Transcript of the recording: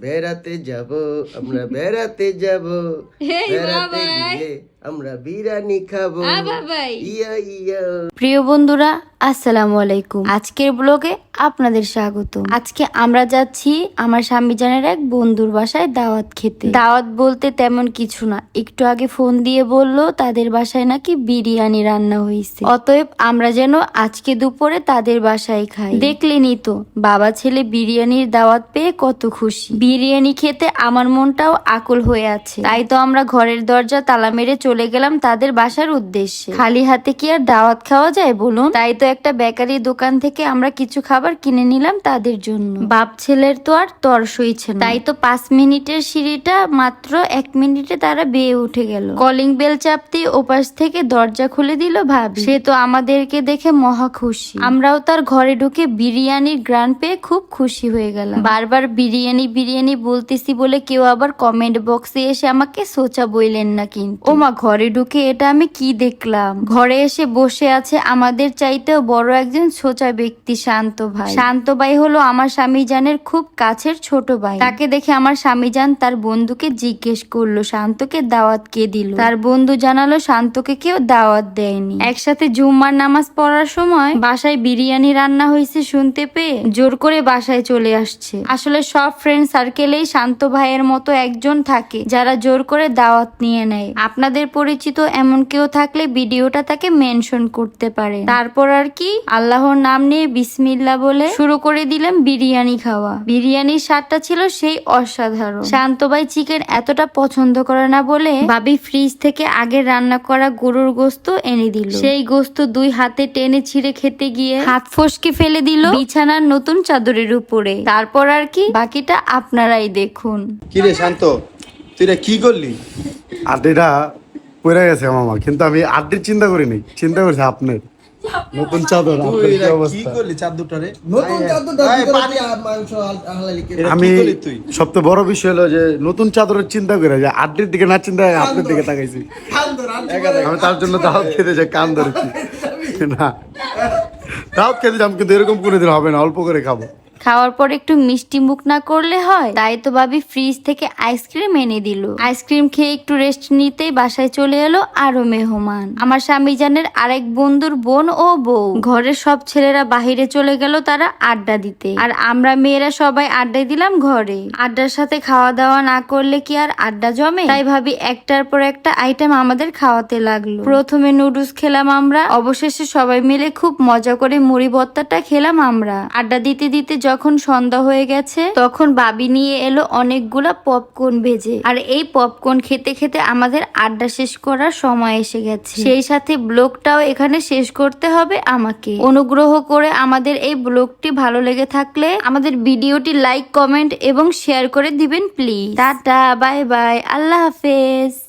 বেড়াতে যাব আমরা বেড়াতে যাব। বেড়াতে গিয়ে আমরা বিরিয়ানি খাব। ইয়া ইয়া। প্রিয় বন্ধুরা আসসালামু আলাইকুম। আজকের ব্লগে আপনাদের স্বাগত আজকে আমরা যাচ্ছি আমার স্বামী জানের এক বন্ধুর বাসায় দাওয়াত খেতে। দাওয়াত বলতে তেমন কিছু না। একটু আগে ফোন দিয়ে বলল তাদের বাসায় নাকি বিরিয়ানি রান্না হয়েছে। অতএব আমরা যেন আজকে দুপুরে তাদের বাসায় খাই। দেখলেনি তো বাবা ছেলে বিরিয়ানির দাওয়াত পেয়ে কত খুশি। বিরিয়ানি খেতে আমার মনটাও আকুল হয়ে আছে। তাই তো আমরা ঘরের দরজা তালা মেরে চলে গেলাম তাদের বাসার উদ্দেশ্যে। খালি হাতে কি আর দাওয়াত খাওয়া যায় বলুন? তাই তো একটা বেকারি দোকান থেকে আমরা কিছু খাবার কিনে নিলাম তাদের জন্য। বাপ ছেলের তো আর তর সইছে তাই তো পাঁচ মিনিটের সিঁড়িটা মাত্র এক মিনিটে তারা বেয়ে উঠে গেল। কলিং বেল চাপতে ওপাশ থেকে দরজা খুলে দিল ভাব। সে তো আমাদেরকে দেখে মহা খুশি। আমরাও তার ঘরে ঢুকে বিরিয়ানির গ্রান পেয়ে খুব খুশি হয়ে গেলাম। বারবার বিরিয়ানি বিরিয়ানি বলতেছি বলে কেউ আবার কমেন্ট বক্সে এসে আমাকে সোচা বইলেন না কিন্তু। ও মা ঘরে ঢুকে এটা আমি কি দেখলাম? ঘরে এসে বসে আছে আমাদের চাইতেও বড় একজন সোচা ব্যক্তি শান্ত ভাই। শান্ত ভাই হলো আমার স্বামী জানের খুব কাছের ছোট ভাই। তাকে দেখে আমার স্বামী জান তার বন্ধুকে জিজ্ঞেস করল, শান্তকে দাওয়াত কে দিল? তার বন্ধু জানালো, শান্তকে কেউ দাওয়াত দেয়নি। একসাথে জুম্মার নামাজ পড়ার সময় বাসায় বিরিয়ানি রান্না হয়েছে শুনতে পেয়ে জোর করে বাসায় চলে আসছে। আসলে সব ফ্রেন্ড সার্কেলেই শান্ত ভাইয়ের মতো একজন থাকে যারা জোর করে দাওয়াত নিয়ে নেয়। আপনাদের পরিচিত এমন কেউ থাকলে ভিডিওটা তাকে মেনশন করতে পারে। তারপর আর কি? আল্লাহর নাম নিয়ে বিসমিল্লা বলে শুরু করে দিলাম বিরিয়ানি খাওয়া। বিরিয়ানির স্বাদটা ছিল সেই অসাধারণ। শান্ত ভাই চিকেন এতটা পছন্দ করে না বলে ভাবি ফ্রিজ থেকে আগে রান্না করা গরুর গোস্ত এনে দিল। সেই গোস্ত দুই হাতে টেনে ছিঁড়ে খেতে গিয়ে হাত ফসকে ফেলে দিল বিছানার নতুন চাদরের উপরে। তারপর আর কি? বাকিটা আপনারাই দেখুন। কি রে শান্ত তুই কি করলি? আড্ডিটা পড়ে গেছে মামা কিন্তু আমি আড্ডির চিন্তা করিনি চিন্তা করছি আপনি নতুন চাদর আপনার কি অবস্থা? নতুন চাদর আমি সবচেয়ে বড় বিষয় হলো যে নতুন চাদরের চিন্তা করে যে আড্ডির দিকে না চিন্তা আপনার দিকে তাকাইছি। আমি তার জন্য দাওয়াত খেতে যাই কান ধরেছি। না। দাওয়াত খেতে যাম কিন্তু এরকম করে দিলে হবে না অল্প করে খাব। খাওয়ার পর একটু মিষ্টি মুখ না করলে হয়, তাই তো ভাবি ফ্রিজ থেকে আইসক্রিম এনে দিল। আইসক্রিম খেয়ে একটু রেস্ট নিতেই বাসায় চলে এলো আরও মেহমান। আমার স্বামী জানের আরেক বন্ধুর বোন ও বউ। ঘরের সব ছেলেরা বাহিরে চলে গেল তারা আড্ডা দিতে। আর আমরা মেয়েরা সবাই আড্ডা দিলাম ঘরে। আড্ডার সাথে খাওয়া দাওয়া না করলে কি আর আড্ডা জমে? তাই ভাবি একটার পর একটা আইটেম আমাদের খাওয়াতে লাগল। প্রথমে নুডলস খেলাম আমরা। অবশেষে সবাই মিলে খুব মজা করে মুড়ি ভর্তাটা খেলাম আমরা। আড্ডা দিতে দিতে যখন সন্ধ্যা হয়ে গেছে, তখন বাবি নিয়ে এলো অনেকগুলা পপকর্ন ভেজে। আর এই পপকর্ন খেতে খেতে আমাদের আড্ডা শেষ করার সময় এসে গেছে। সেই সাথে ব্লগটাও এখানে শেষ করতে হবে আমাকে। অনুগ্রহ করে আমাদের এই ব্লগটি ভালো লেগে থাকলে আমাদের ভিডিওটি লাইক, কমেন্ট এবং শেয়ার করে দিবেন, please. Tata, bye bye, Allah হাফেজ।